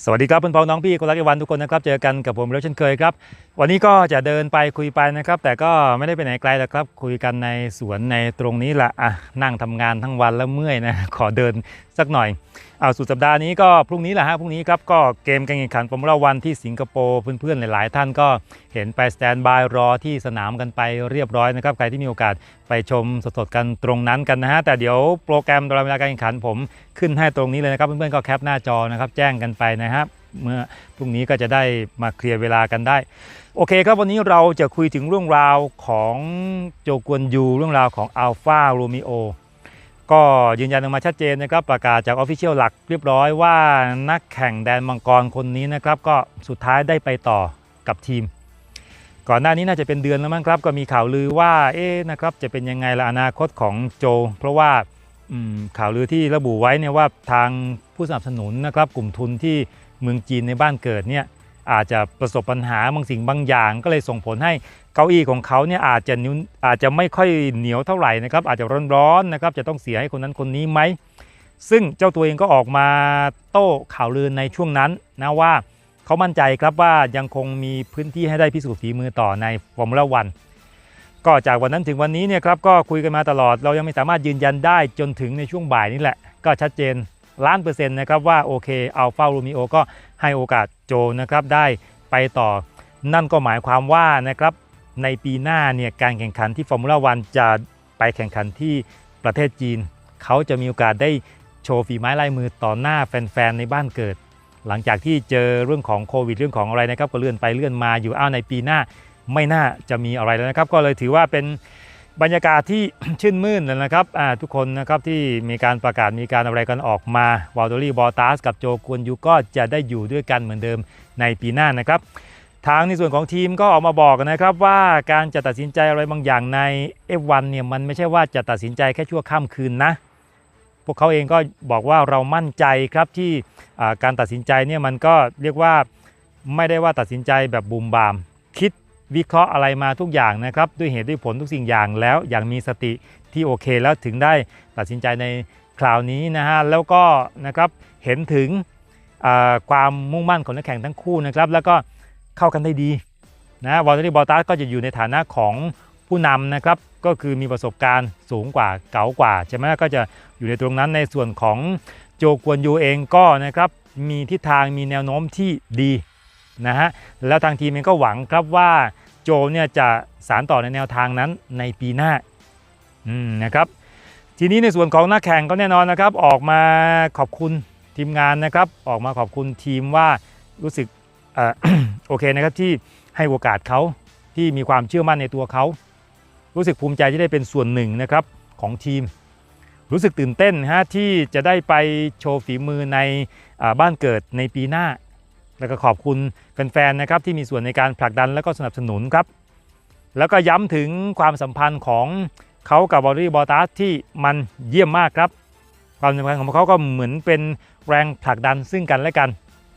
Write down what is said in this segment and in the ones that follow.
สวัสดีครับเพื่อนพ้องน้องพี่คนรักอีวันทุกคนนะครับ เจอกันกับผมแล้วเช่นเคยครับ วันนี้ก็จะเดินไปคุยไปนะครับ แต่ก็ไม่ได้ไปไหนไกลหรอกครับ คุยกันในสวนในตรงนี้แหละอะนั่งทำงานทั้งวันแล้วเมื่อยนะขอเดินสักหน่อย เอาสุดสัปดาห์นี้ก็พรุ่งนี้แหละฮะพรุ่งนี้ครับก็เกมการแข่งขันฟอร์มูล่าวันที่สิงคโปร์เพื่อนๆหลายๆ ท่านก็เห็นไปสแตนบายรอที่สนามกันไปเรียบร้อยนะครับใครที่มีโอกาสไปชมสดๆกันตรงนั้นกันนะฮะแต่เดี๋ยวโปรแกรมตารางเวลาการแข่งขันผมขึ้นให้ตรงนี้เลยนะครับเพื่อนๆก็แคปหน้าจอนะครับแจ้งกันไปนะครับเมื่อพรุ่งนี้ก็จะได้มาเคลียร์เวลากันได้ โอเคครับวันนี้เราจะคุยถึงเรื่องราวของโจกวนยูเรื่องราวของอัลฟาโรมิโอ ก็ยืนยันออกมาชัดเจนนะครับประกาศจากออฟฟิเชียลหลักเรียบร้อยว่านักแข่งแดนมังกรคนนี้นะครับก็สุดท้ายได้ไปต่อกับทีม ก่อนหน้านี้น่าจะเป็นเดือนแล้วมั้งครับ ก็มีข่าวลือว่าเอ๊ะนะครับจะเป็นยังไงละอนาคตของโจ เพราะว่าข่าวลือที่ระบุไว้เนี่ยว่าทางผู้สนับสนุนนะครับกลุ่มทุนที่เมืองจีนในบ้านเกิดเนี่ย อาจจะประสบปัญหาบางสิ่งบางอย่าง ก็เลยส่งผลให้เก้าอี้ของเขาเนี่ยอาจจะนิ้วอาจจะไม่ค่อยเหนียวเท่าไหร่นะครับ อาจจะร้อนๆนะครับ จะต้องเสียให้คนนั้นคนนี้ไหม ซึ่งเจ้าตัวเองก็ออกมาโต้ข่าวลือในช่วงนั้นนะว่าเขามั่นใจครับว่ายังคงมีพื้นที่ให้ได้พิสูจน์ฝีมือต่อในฟอร์มูล่าวันก็จากวันนั้นถึงวันนี้เนี่ยครับก็คุยกันมาตลอดเรายังไม่สามารถยืนยันได้จนถึงในช่วงบ่ายนี่แหละ ก็ชัดเจน ล้านเปอร์เซ็นต์นะครับว่าโอเคอัลฟาโรมิโอก็ให้โอกาสโจนะครับได้ไปต่อ นั่นก็หมายความว่านะครับในปีหน้าเนี่ยการแข่งขันที่ฟอร์มูล่าวันจะไปแข่งขันที่ประเทศจีน เขาจะมีโอกาสได้โชว์ฝีไม้ลายมือต่อหน้าแฟนๆในบ้านเกิด หลังจากที่เจอเรื่องของโควิดเรื่องของอะไรนะครับก็เลื่อนไปเลื่อนมาอยู่อ้าวในปีหน้าไม่น่าจะมีอะไรแล้วนะครับ ก็เลยถือว่าเป็น บรรยากาศที่ชื่นมื่นเลยนะครับทุกคนนะครับที่มีการประกาศมีการอะไรกันออกมาวาลโดรี่บอตาสกับโจกวนยูก็จะได้อยู่ด้วยกันเหมือนเดิมในปีหน้านะครับ ทางในส่วนของทีมก็ออกมาบอกนะครับว่าการจะตัดสินใจอะไรบางอย่างใน F1 เนี่ยมันไม่ใช่ว่าจะตัดสินใจแค่ชั่วข้ามคืนนะพวกเขาเองก็บอกว่าเรามั่นใจครับที่การตัดสินใจเนี่ยมันก็เรียกว่าไม่ได้ว่าตัดสินใจแบบบุมบาม คิด วิเคราะห์อะไรมาทุกอย่างนะครับ ด้วยเหตุด้วยผลทุกสิ่งอย่างแล้วอย่างมีสติที่โอเคแล้วถึงได้ตัดสินใจในคราวนี้นะฮะแล้วก็นะครับเห็นถึงความมุ่งมั่นของนักแข่งทั้งคู่นะครับ แล้วก็เข้ากันได้ดีนะวอลเลย์บอลตัสก็จะอยู่ในฐานะของผู้นำนะครับ ก็คือมีประสบการณ์สูงกว่าเก๋ากว่าใช่ไหมก็จะอยู่ในตรงนั้นในส่วนของโจกวนยูเองก็นะครับมีทิศทางมีแนวโน้มที่ดีนะฮะแล้วทางทีมเองก็หวังครับว่า โจเนี่ยจะสารต่อในแนวทางนั้นในปีหน้านะครับทีนี้ในส่วนของนักแข่งก็แน่นอนนะครับ ออกมาขอบคุณทีมงานนะครับ ออกมาขอบคุณทีมว่ารู้สึกอโอเคนะครับที่ให้โอกาสเขาที่มีความเชื่อมั่นในตัวเขา รู้สึกภูมิใจที่ได้เป็นส่วนหนึ่งนะครับของทีม รู้สึกตื่นเต้นฮะที่จะได้ไปโชว์ฝีมือในอบ้านเกิดในปีหน้า แล้วก็ขอบคุณแฟนๆนะครับที่มีส่วนในการผลักดันและก็สนับสนุนครับ แล้วก็ย้ำถึงความสัมพันธ์ของเขากับบอลลี่บอตัสที่มันเยี่ยมมากครับ ความสัมพันธ์ของเขาก็เหมือนเป็นแรงผลักดันซึ่งกันและกัน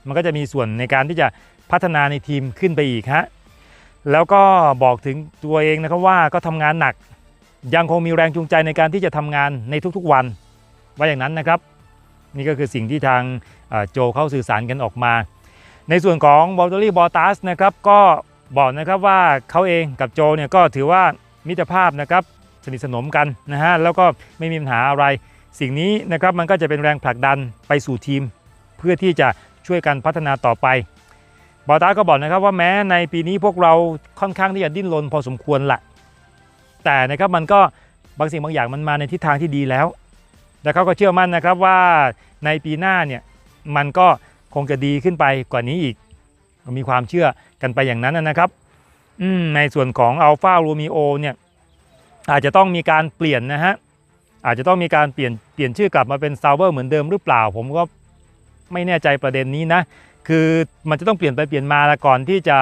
มันก็จะมีส่วนในการที่จะพัฒนาในทีมขึ้นไปอีกฮะแล้วก็บอกถึงตัวเองนะครับว่าก็ทำงานหนัก ยังคงมีแรงจูงใจในการที่จะทำงานในทุกๆวัน ว่าอย่างนั้นนะครับ นี่ก็คือสิ่งที่ทางโจเข้าสื่อสารกันออกมา ในส่วนของบอลลี่บอตัสนะครับก็บอกนะครับว่าเขาเองกับโจเนี่ยก็ถือว่ามิตรภาพนะครับสนิทสนมกันนะฮะแล้วก็ไม่มีปัญหาอะไร สิ่งนี้นะครับมันก็จะเป็นแรงผลักดันไปสู่ทีม เพื่อที่จะช่วยกันพัฒนาต่อไปบอตัสก็บอกนะครับว่าแม้ในปีนี้พวกเราค่อนข้างที่จะดิ้นรนพอสมควรละแต่นะครับมันก็บางสิ่งบางอย่างมันมาในทิศทางที่ดีแล้ว และเขาก็เชื่อมั่นนะครับว่าในปีหน้าเนี่ยมันก็ คงจะดีขึ้นไปกว่านี้อีก มีความเชื่อกันไปอย่างนั้นนะครับอืมในส่วนของอัลฟาโรมิโอเนี่ยอาจจะต้องมีการเปลี่ยนนะฮะอาจจะต้องมีการเปลี่ยนเปลี่ยนชื่อกลับมาเป็นซาวเวอร์เหมือนเดิมหรือเปล่า ผมก็ไม่แน่ใจประเด็นนี้นะ คือมันจะต้องเปลี่ยนไปเปลี่ยนมาละก่อนที่จะ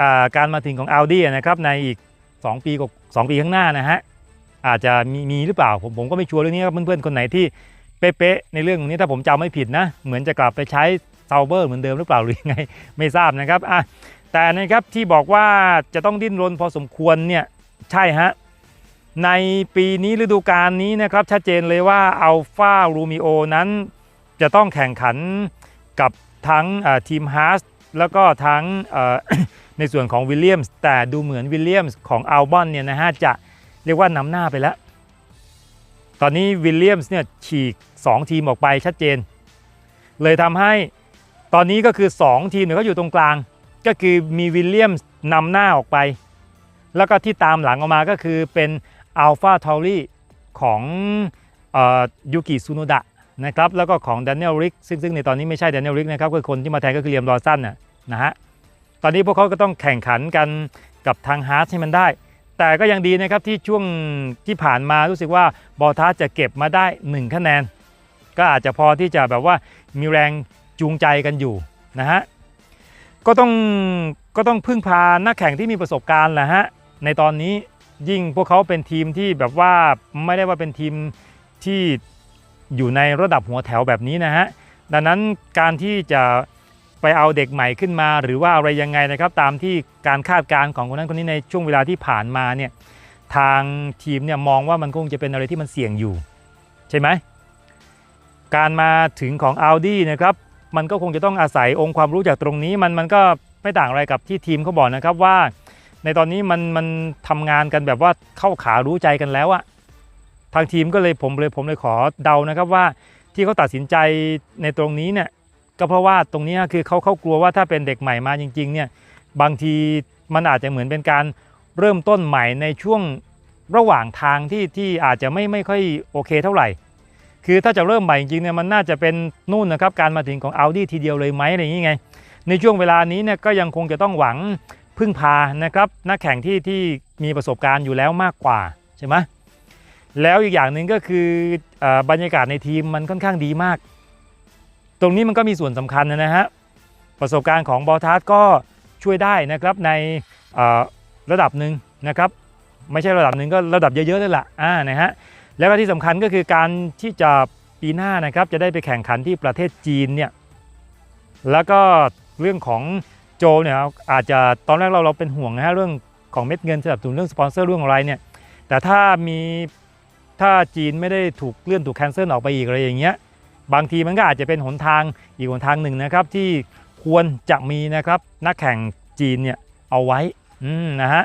อ่าการมาถึงของ Audi นะครับในอีก 2 ปีกับ2ปีข้างหน้านะฮะอาจจะมีมีหรือเปล่า ผมผมก็ไม่ชัวร์เรื่องนี้ครับเพื่อนๆคนไหนที่เป๊ะๆในเรื่องนี้ถ้าผมจำไม่ผิดนะ เหมือนจะกลับไปใช้ ซาวเวอร์เหมือนเดิมหรือเปล่าหรือยังไงไม่ทราบนะครับอะแต่นะครับที่บอกว่าจะต้องดิ้นรนพอสมควรเนี่ยใช่ฮะในปีนี้ฤดูกาลนี้นะครับชัดเจนเลยว่าอัลฟา r ูมิโอนั้นจะต้องแข่งขันกับทั้งทีมฮาร์สแล้วก็ทั้งในส่วนของวิลเลียมส์แต่ดูเหมือนวิลเลียมส์ของอัลบอนเนี่ยนะฮะจะเรียกว่านำหน้าไปแล้ว ตอนนี้วิลเลียมส์เนี่ยฉีก 2 ทีมออกไปชัดเจน เลยทำให้ ตอนนี้ก็คือ 2 ทีมเนี่ยเขาอยู่ตรงกลาง ก็คือมีวิลเลียมส์นำหน้าออกไป แล้วก็ที่ตามหลังออกมาก็คือเป็นอัลฟาทอรี่ของยูกิซูโนดะนะครับแล้วก็ของ d a น i e l ริกซึ่งซึ่งในตอนนี้ไม่ใช่ d a น i e l ริกนะครับคือคนที่มาแทนก็คือเลียมรอสันน่ะนะฮะตอนนี้พวกเขาก็ต้องแข่งขันกันกับทางฮาร์ทให้มันได้ แต่ก็ยังดีนะครับที่ช่วงที่ผ่านมารู้สึกว่าบอทัสจะเก็บมาได้ 1 คะแนน ก็อาจจะพอที่จะแบบว่ามีแรง จูงใจกันอยู่นะฮะก็ต้องก็ต้องพึ่งพานักแข่งที่มีประสบการณ์แหละฮะในตอนนี้ยิ่งพวกเขาเป็นทีมที่แบบว่าไม่ได้ว่าเป็นทีมที่อยู่ในระดับหัวแถวแบบนี้นะฮะดังนั้นการที่จะไปเอาเด็กใหม่ขึ้นมา หรือว่าอะไรยังไงนะครับตามที่การคาดการณ์ของคนนั้นคนนี้ในช่วงเวลาที่ผ่านมาเนี่ยทางทีมเนี่ยมองว่ามันคงจะเป็นอะไรที่มันเสี่ยงอยู่ ใช่ไหมการมาถึงของ Audi นะครับ มันก็คงจะต้องอาศัยองค์ความรู้จากตรงนี้ มันมันก็ไม่ต่างอะไรกับที่ทีมเขาบอกนะครับว่า ในตอนนี้มันมันทำงานกันแบบว่าเข้าขารู้ใจกันแล้วอะทางทีมก็เลยผมเลยผมเลยขอเดานะครับว่าที่เขาตัดสินใจในตรงนี้เนี่ยก็เพราะว่าตรงนี้คือเขาเขากลัวว่าถ้าเป็นเด็กใหม่มาจริงๆเนี่ยบางทีมันอาจจะเหมือนเป็นการเริ่มต้นใหม่ในช่วงระหว่างทางที่ที่อาจจะไม่ไม่ค่อยโอเคเท่าไหร่ คือถ้าจะเริ่มใหม่จริงๆเนี่ยมันน่าจะเป็นนู่นนะครับการมาถึงของ Audi ทีเดียวเลยไหมอะไรอย่างนี้ไง ในช่วงเวลานี้เนี่ยก็ยังคงจะต้องหวังพึ่งพานะครับนักแข่งที่ที่มีประสบการณ์อยู่แล้วมากกว่าใช่ไหมแล้วอีกอย่างหนึ่งก็คืออบรรยากาศในทีมมันค่อนข้างดีมาก ตรงนี้มันก็มีส่วนสำคัญนะฮะประสบการณ์ของบอทัสก็ช่วยได้นะครับในระดับหนึ่งนะครับ ไม่ใช่ระดับหนึ่งก็ระดับเยอะๆเลยล่ะอ่านะฮะ แล้วก็ที่สำคัญก็คือการที่จะปีหน้านะครับจะได้ไปแข่งขันที่ประเทศจีนเนี่ยแล้วก็เรื่องของโจเนี่ยอาจจะตอนแรกเราเราเป็นห่วงนะฮะเรื่องของเม็ดเงินสนับสนุนเรื่องสปอนเซอร์เรื่องอะไรเนี่ยแต่ถ้ามีถ้าจีนไม่ได้ถูกเลื่อนถูกแคนเซิลออกไปอีกอะไรอย่างเงี้ยบางทีมันก็อาจจะเป็นหนทางอีกหนทางหนึ่งนะครับที่ควรจะมีนะครับนักแข่งจีนเนี่ยเอาไว้นะฮะ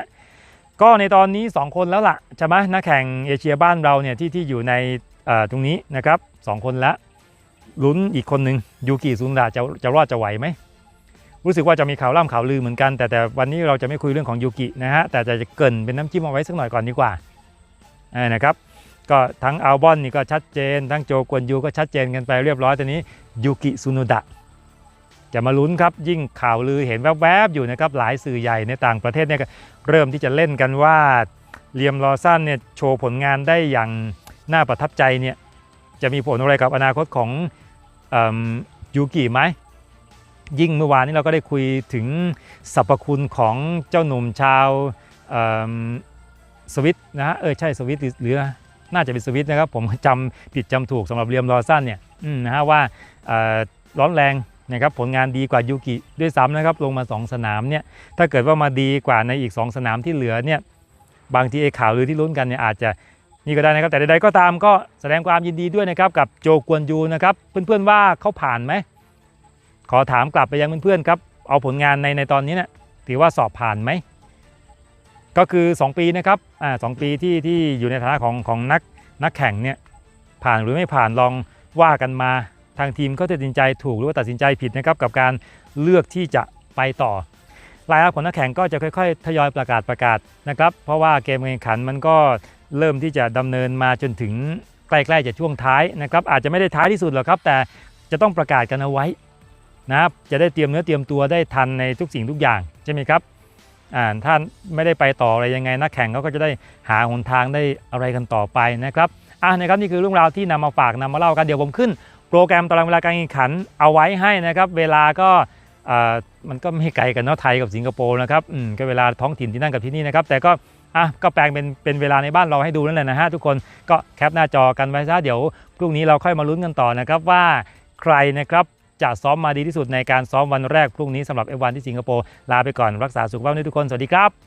ก็ในตอนนี้ 2 คนแล้วล่ะใช่ไหมนักแข่งเอเชียบ้านเราเนี่ยที่ที่อยู่ในตรงนี้นะครับสองคนละลุ้นอีกคนหนึ่งยูกิซุนดาจะจะรอดจะไหวไหมรู้สึกว่าจะมีข่าวล่ำข่าวลือเหมือนกัน แต่แต่วันนี้เราจะไม่คุยเรื่องของยูกินะฮะแต่จะเกินเป็นน้ำจิ้มเอาไว้สักหน่อยก่อนดีกว่าอ่านะครับก็ทั้งอัลบอนนี่ก็ชัดเจน ทั้งโจกวนยูก็ชัดเจนกันไปเรียบร้อยตอนนี้ยูกิซุนดะ จะมาลุ้นครับยิ่งข่าวลือเห็นแวบๆอยู่นะครับหลายสื่อใหญ่ในต่างประเทศเนี่ยเริ่มที่จะเล่นกันว่าเลียมลอสันเนี่ยโชว์ผลงานได้อย่างน่าประทับใจเนี่ยจะมีผลอะไรกับอนาคตของเอยูกิไหมยิ่งเมื่อวานนี้เราก็ได้คุยถึงสรรพคุณของเจ้าหนุ่มชาวสวิตนะฮะเออใช่สวิตหรือน่าจะเป็นสวิตนะครับผมจำผิดจำถูกสำหรับเลียมลอสันเนี่ยนะฮะว่าร้อนแรง นะครับผลงานดีกว่ายูกิด้วยซ้ำนะครับลงมา 2 สนามเนี่ยถ้าเกิดว่ามาดีกว่าในอีก 2 สนามที่เหลือเนี่ยบางทีไอ้ข่าวลือที่ลุ้นกันเนี่ยอาจจะนี่ก็ได้นะครับแต่ใดๆก็ตามก็แสดงความยินดีด้วยนะครับกับโจกวนยูนะครับเพื่อนๆว่าเขาผ่านไหมขอถามกลับไปยังเพื่อนๆครับเอาผลงานในในตอนนี้เนี่ยถือว่าสอบผ่านไหมก็คือ 2 ปีนะครับอ่าสองปีที่ที่อยู่ในฐานะของของนักนักแข่งเนี่ยผ่านหรือไม่ผ่านลองว่ากันมา ทางทีมก็ตัดสินใจถูกหรือว่าตัดสินใจผิดนะครับกับการเลือกที่จะไปต่อรายรับของนักแข่งก็จะค่อยๆ ทยอยประกาศประกาศนะครับ เพราะว่าเกมแข่งขันมันก็เริ่มที่จะดำเนินมาจนถึงใกล้ๆจะช่วงท้ายนะครับ อาจจะไม่ได้ท้ายที่สุดหรอกครับ แต่จะต้องประกาศกันเอาไว้นะครับจะได้เตรียมเนื้อเตรียมตัวได้ทันในทุกสิ่งทุกอย่างใช่ไหมครับอ่าถ้าไม่ได้ไปต่ออะไรยังไงนักแข่งเขาก็จะได้หาหนทางได้อะไรกันต่อไปนะครับอ่านะครับนี่คือเรื่องราวที่นำมาฝากนำมาเล่ากันเดี๋ยวผมขึ้น โปรแกรมตารางเวลาการแข่งขันเอาไว้ให้นะครับเวลาก็มันก็ไม่ไกลกันเนาะไทยกับสิงคโปร์นะครับก็เวลาท้องถิ่นที่นั่นกับที่นี่นะครับแต่ก็อะก็แปลงเป็นเป็นเวลาในบ้านเราให้ดูนั่นแหละนะฮะทุกคนก็แคปหน้าจอกันไว้ซะเดี๋ยวพรุ่งนี้เราค่อยมาลุ้นกันต่อนะครับว่าใครนะครับจะซ้อมมาดีที่สุดในการซ้อมวันแรกพรุ่งนี้สำหรับ F1 ที่สิงคโปร์ลาไปก่อนรักษาสุขภาพด้วยทุกคนสวัสดีครับ